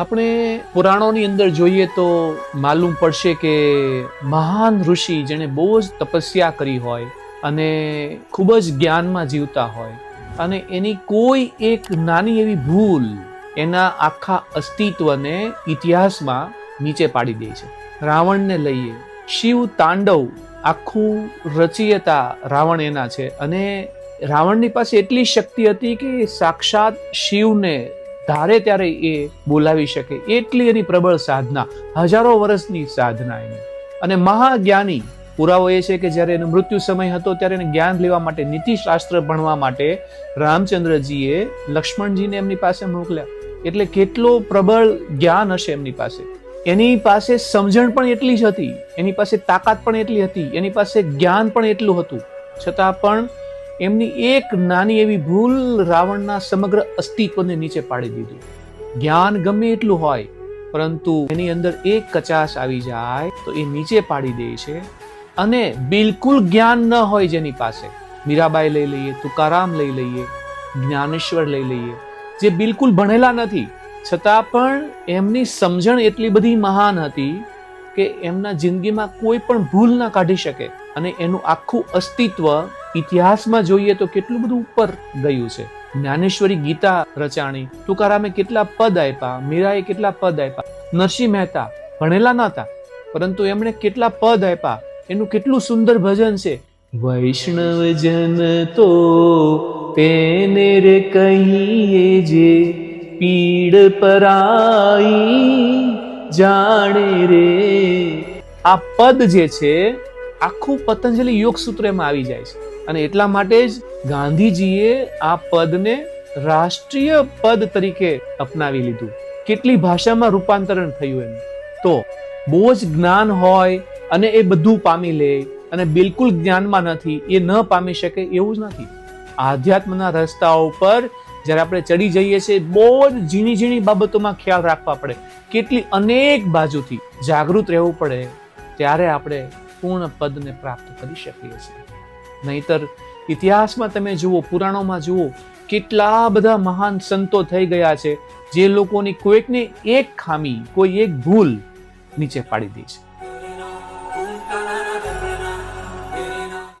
આપણે પુરાણોની અંદર જોઈએ તો માલુમ પડશે કે મહાન ઋષિ જેણે બહુ જ તપસ્યા કરી હોય અને ખૂબ જ જ્ઞાનમાં જીવતા હોય અને એની કોઈ એક નાની એવી ભૂલ એના આખા અસ્તિત્વને ઇતિહાસમાં નીચે પાડી દે છે. રાવણને લઈએ, શિવ તાંડવ, આખું રચયતા રાવણ એના છે અને રાવણની પાસે એટલી શક્તિ હતી કે સાક્ષાત શિવને ધારે ત્યારે એ બોલાવી શકે. એટલી એની પ્રબળ સાધના, હજારો વર્ષની સાધના એની. અને મહાજ્ઞાની, પુરાવો એ છે કે જ્યારે એનો મૃત્યુ સમય હતો ત્યારે એને જ્ઞાન લેવા માટે, નીતિશાસ્ત્ર ભણવા માટે રામચંદ્રજીએ લક્ષ્મણજીને એમની પાસે મોકલ્યા. એટલે કેટલો પ્રબળ જ્ઞાન હશે એમની પાસે. એની પાસે સમજણ પણ એટલી જ હતી, એની પાસે તાકાત પણ એટલી હતી, એની પાસે જ્ઞાન પણ એટલું હતું. છતાં પણ એમની એક નાની એવી ભૂલ રાવણના સમગ્ર અસ્તિત્વને નીચે પાડી દીધું. જ્ઞાન ગમે એટલું હોય, પરંતુ એની અંદર એક કચાશ આવી જાય તો એ નીચે પાડી દે છે અને બિલકુલ જ્ઞાન ન હોય જેની પાસે. મીરાબાઈ લઈ લઈએ, તુકારામ લઈ લઈએ, જ્ઞાનેશ્વર લઈ લઈએ, જે બિલકુલ ભણેલા નથી. છતાં પણ એમની સમજણ એટલી બધી મહાન હતી કે એમના જિંદગીમાં કોઈ પણ ભૂલ ના કાઢી શકે અને એનું આખું અસ્તિત્વ ઇતિહાસમાં જોઈએ તો કેટલું બધું ઉપર ગયું છે. જ્ઞાનેશ્વરી ગીતા રચાણી, તુકારામે કેટલા પદ આપ્યા, મીરાએ કેટલા પદ આપ્યા, નરસિંહ મહેતા ભણેલા નહોતા પરંતુ એમણે કેટલા પદ આપ્યા, એનું કેટલું સુંદર ભજન છે. વૈષ્ણવ જન તો તેને રે કહીએ જે પીડ પરાઈ જાણે રે. આ પદ જે છે, આખું પતંજલિ યોગ સૂત્ર એમાં આવી જાય છે. અને એટલા માટે જ ગાંધીજીએ આ પદને રાષ્ટ્રીય પદ તરીકે અપનાવી લીધું. કેટલી ભાષામાં રૂપાંતરણ થયું એનું તો બહુ જ જ્ઞાન હોય અને એ બધું પામી લે અને બિલકુલ જ્ઞાનમાં નથી, એ ન પામી શકે એવું જ નથી. આધ્યાત્મના રસ્તાઓ ઉપર જ્યારે આપણે ચડી જઈએ છીએ, બહુ જ ઝીણી ઝીણી બાબતોમાં ખ્યાલ રાખવા પડે. કેટલી અનેક બાજુથી જાગૃત રહેવું પડે, ત્યારે આપણે પૂર્ણ પદને પ્રાપ્ત કરી શકીએ છીએ. નહીતર ઇતિહાસમાં તમે જુઓ, પુરાણોમાં જુઓ, કેટલા બધા મહાન સંતો થઈ ગયા છે જે લોકોની કોઈકને એક ખામી, કોઈ એક ભૂલ નીચે પાડી દે છે.